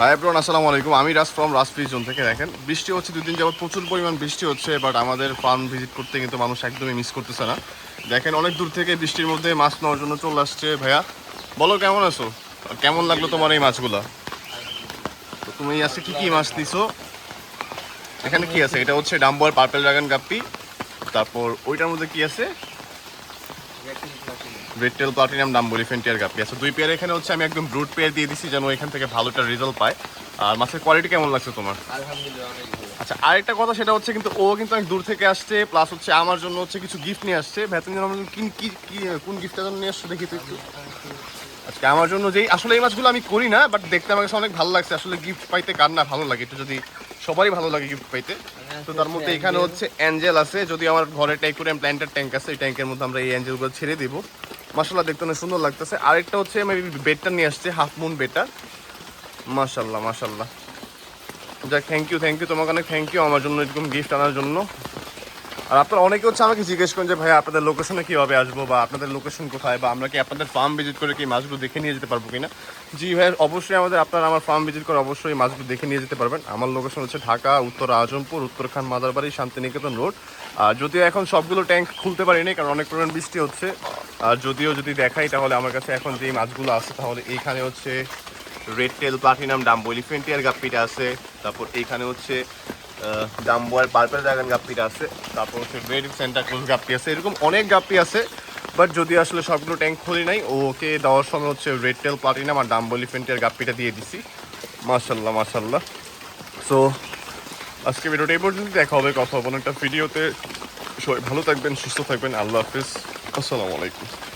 Hi everyone আসসালামু আলাইকুম আমি রাজ ফ্রম রাজ জোন থেকে। দেখেন, বৃষ্টি হচ্ছে দুদিন যাবত প্রচুর পরিমাণ বৃষ্টি হচ্ছে বাট আমাদের ফার্ম ভিজিট করতে কিন্তু মানুষ একদমই মিস করতেছে না। দেখেন, অনেক দূর থেকে বৃষ্টির মধ্যে মাছ নেওয়ার জন্য চলে আসছে। ভাইয়া, বলো, কেমন আছো? কেমন লাগল তোমার এই মাছগুলো? তো তুমি আজকে কী কী মাছ দিছো? এখানে কি আছে? এটা হচ্ছে ডাম্বর, পার্পেল, ড্রাগন, গাপ্পি। তারপর ওইটার মধ্যে কি আছে? রেড টেল প্লাটিনাম নাম বলি ফেন্টিয়ার গাপি আচ্ছা দুই পেয়ার এখানে হচ্ছে আমি একদম ব্রুট পেয়ার দিয়ে দিছি যেন এখান থেকে ভালো একটা রেজাল্ট পায়। আর মাছের কোয়ালিটি কেমন লাগছে তোমার? আচ্ছা আরেকটা কথা সেটা হচ্ছে কিন্তু ও কিন্তু অনেক দূর থেকে আসছে প্লাস হচ্ছে আমার জন্য হচ্ছে কিছু গিফট নিয়ে আসছে। ভেতন কি কি কোন গিফটটা জন্য নিয়ে আসছে দেখি তো একটু। আজকে আমার জন্য যেই আসলে এই মাছগুলো আমি করি না বাট দেখতে আমার কাছে অনেক ভালো লাগছে। আসলে গিফট পাইতে কার না ভালো লাগে? একটু যদি সবারই ভালো লাগে গিফট পাইতে। তো তার মধ্যে এখানে হচ্ছে অ্যাঞ্জেল আছে। যদি আমার ঘরে টাইকুরিয়াম প্ল্যান্টের ট্যাঙ্ক আছে এই ট্যাঙ্কের মধ্যে আমরা এই অ্যাঞ্জেলগুলো ছেড়ে দিব। মাসাল্লাহ দেখতে অনেক সুন্দর লাগতেছে। আরেকটা হচ্ছে আমি বেডটা নিয়ে আসছে হাফ মুন বেডটা মাশাল্লাহ মাশাল্লাহ যাক থ্যাংক ইউ থ্যাংক ইউ তোমাকে অনেক থ্যাংক ইউ আমার জন্য, এরকম গিফট আনার জন্য। আর আপনারা অনেকে হচ্ছে আমাকে জিজ্ঞেস করেন যে ভাই আপনাদের লোকেশনে কীভাবে আসব বা আপনাদের লোকেশন কোথায় বা আমরা কি আপনাদের ফার্ম ভিজিট করে কি মাছগুলো দেখে নিয়ে যেতে পারব কিনা? জি ভাই অবশ্যই আমাদের আপনারা আমার ফার্ম ভিজিট করে অবশ্যই মাছগুলো দেখে নিয়ে যেতে পারবেন। আমার লোকেশন হচ্ছে ঢাকা, উত্তর আজমপুর, উত্তরখান, মাদারবাড়ি, শান্তিনিকেতন রোড। আর যদিও এখন সবগুলো ট্যাঙ্ক খুলতে পারিনি, কারণ অনেক পরিমাণ বৃষ্টি হচ্ছে। আর যদিও যদি দেখাই, তাহলে আমার কাছে এখন যেই মাছগুলো আছে, তাহলে এইখানে হচ্ছে red tail platinum dumbo elephant ear গাপ্পিটা আছে, তারপর এইখানে হচ্ছে ডাম্বোয়ার পার্পেল ড্রাগন গাপ্পিটা আছে, তারপর হচ্ছে রেড সেন্টা ক্লোজ গাপ্পি আছে, এরকম অনেক গাপ্পি আছে বাট যদি আসলে সবগুলো ট্যাঙ্ক খুলি নাই, ওকে দেওয়ার সময় হচ্ছে রেড টেল প্লাটিনাম আর ডাম্বো এলিফেন্টিয়ার গাপ্পিটা দিয়ে দিছি। মাশাল্লাহ মাশাল্লাহ সো আজকে ভিডিওটা এই পর্যন্ত দেখা হবে কথা হবে একটা ভিডিওতে সবাই ভালো থাকবেন, সুস্থ থাকবেন, আল্লাহ হাফিজ। আসসালামু আলাইকুম